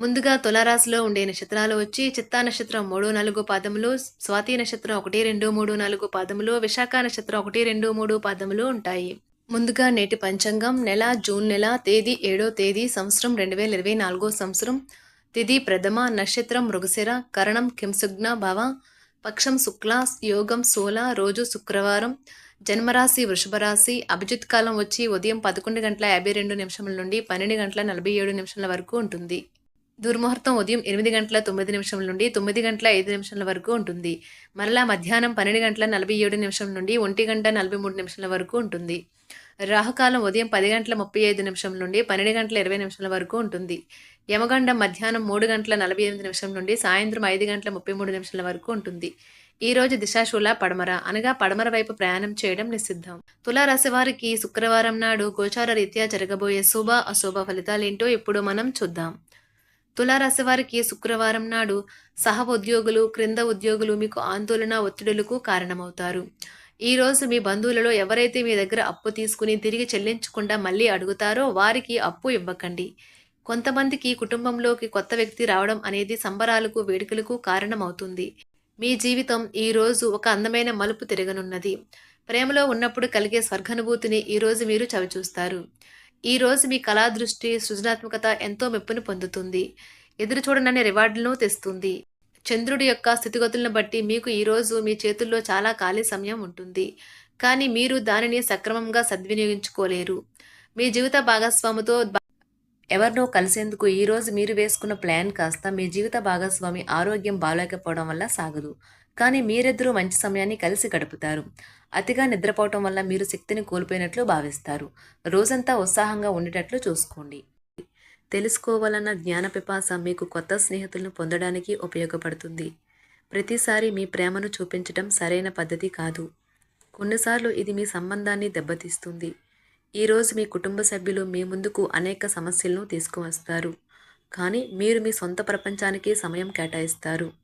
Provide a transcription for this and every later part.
ముందుగా తులారాశిలో ఉండే నక్షత్రాలు వచ్చి చిత్తా నక్షత్రం మూడు నాలుగు పాదములు స్వాతి నక్షత్రం ఒకటి రెండు మూడు నాలుగు పాదములు విశాఖ నక్షత్రం ఒకటి రెండు మూడు పాదములు ఉంటాయి. ముందుగా నేటి పంచాంగం నెల జూన్ నెల తేదీ ఏడో తేదీ సంవత్సరం రెండు వేల ఇరవై నాలుగో సంవత్సరం. తిథి ప్రథమ నక్షత్రం మృగశిర కరణం కింసుగ్న భవ పక్షం శుక్ల యోగం సోల రోజు శుక్రవారం. జన్మరాశి వృషభ రాశి అభిజిత్ కాలం వచ్చి ఉదయం పదకొండు గంటల యాభై రెండు నిమిషముల నుండి పన్నెండు గంటల నలభై ఏడు నిమిషాల వరకు ఉంటుంది. దుర్ముహూర్తం ఉదయం ఎనిమిది గంటల తొమ్మిది నిమిషం నుండి తొమ్మిది గంటల ఐదు నిమిషాల వరకు ఉంటుంది. మరలా మధ్యాహ్నం పన్నెండు గంటల నలభై ఏడు నిమిషం నుండి ఒంటి గంట నలభై మూడు నిమిషాల వరకు ఉంటుంది. రాహుకాలం ఉదయం పది గంటల ముప్పై ఐదు నిమిషం నుండి పన్నెండు గంటల ఇరవై నిమిషాల వరకు ఉంటుంది. యమగండం మధ్యాహ్నం మూడు గంటల నలభై ఎనిమిది నిమిషం నుండి సాయంత్రం ఐదు గంటల ముప్పై మూడు నిమిషాల వరకు ఉంటుంది. ఈ రోజు దిశాశూల పడమర. అనగా పడమర వైపు ప్రయాణం చేయడం నిషిద్ధం. తులారాశి వారికి శుక్రవారం నాడు గోచార రీత్యా జరగబోయే శుభ అశుభ ఫలితాలేంటో ఇప్పుడు మనం చూద్దాం. తులారాశి వారికి శుక్రవారం నాడు సహ ఉద్యోగులు క్రింద ఉద్యోగులు మీకు ఆందోళన ఒత్తిడులకు కారణమవుతారు. ఈ రోజు మీ బంధువులలో ఎవరైతే మీ దగ్గర అప్పు తీసుకుని తిరిగి చెల్లించకుండా మళ్ళీ అడుగుతారో వారికి అప్పు ఇవ్వకండి. కొంతమందికి కుటుంబంలోకి కొత్త వ్యక్తి రావడం అనేది సంబరాలకు వేడుకలకు కారణమవుతుంది. మీ జీవితం ఈ రోజు ఒక అందమైన మలుపు తిరగనున్నది. ప్రేమలో ఉన్నప్పుడు కలిగే స్వర్గానుభూతిని ఈరోజు మీరు చవిచూస్తారు. ఈ రోజు మీ కళా దృష్టి సృజనాత్మకత ఎంతో మెప్పును పొందుతుంది. ఎదురు చూడనని రివార్డులను తెస్తుంది. చంద్రుడి యొక్క స్థితిగతులను బట్టి మీకు ఈ రోజు మీ చేతుల్లో చాలా ఖాళీ సమయం ఉంటుంది. కానీ మీరు దానిని సక్రమంగా సద్వినియోగించుకోలేరు. మీ జీవిత భాగస్వామితో ఎవరినో కలిసేందుకు ఈ రోజు మీరు వేసుకున్న ప్లాన్ కాస్త మీ జీవిత భాగస్వామి ఆరోగ్యం బాగాలేకపోవడం వల్ల సాగదు. కానీ మీరిద్దరూ మంచి సమయాన్ని కలిసి గడుపుతారు. అతిగా నిద్రపోవటం వల్ల మీరు శక్తిని కోల్పోయినట్లు భావిస్తారు. రోజంతా ఉత్సాహంగా ఉండేటట్లు చూసుకోండి. తెలుసుకోవాలన్న జ్ఞాన పిపాస మీకు కొత్త స్నేహితులను పొందడానికి ఉపయోగపడుతుంది. ప్రతిసారి మీ ప్రేమను చూపించడం సరైన పద్ధతి కాదు. కొన్నిసార్లు ఇది మీ సంబంధాన్ని దెబ్బతీస్తుంది. ఈరోజు మీ కుటుంబ సభ్యులు మీ ముందుకు అనేక సమస్యలను తీసుకువస్తారు. కానీ మీరు మీ సొంత ప్రపంచానికి సమయం కేటాయిస్తారు.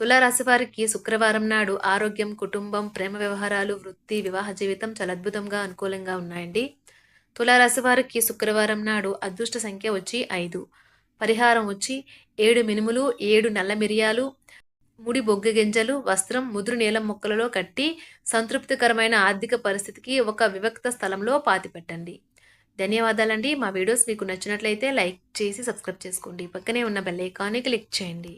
తులారాశి వారికి శుక్రవారం నాడు ఆరోగ్యం కుటుంబం ప్రేమ వ్యవహారాలు వృత్తి వివాహ జీవితం చాలా అద్భుతంగా అనుకూలంగా ఉన్నాయండి. తులారాశి వారికి శుక్రవారం నాడు అదృష్ట సంఖ్య వచ్చి ఐదు. పరిహారం వచ్చి ఏడు మినుములు ఏడు నల్ల మిరియాలు ముడి బొగ్గు గింజలు వస్త్రం ముదురు నీలం మొక్కలలో కట్టి సంతృప్తికరమైన ఆర్థిక పరిస్థితికి ఒక వివక్త స్థలంలో పాతిపెట్టండి ధన్యవాదాలండి. మా వీడియోస్ మీకు నచ్చినట్లయితే లైక్ చేసి సబ్స్క్రైబ్ చేసుకోండి. పక్కనే ఉన్న బెల్ ఐకాన్ని క్లిక్ చేయండి.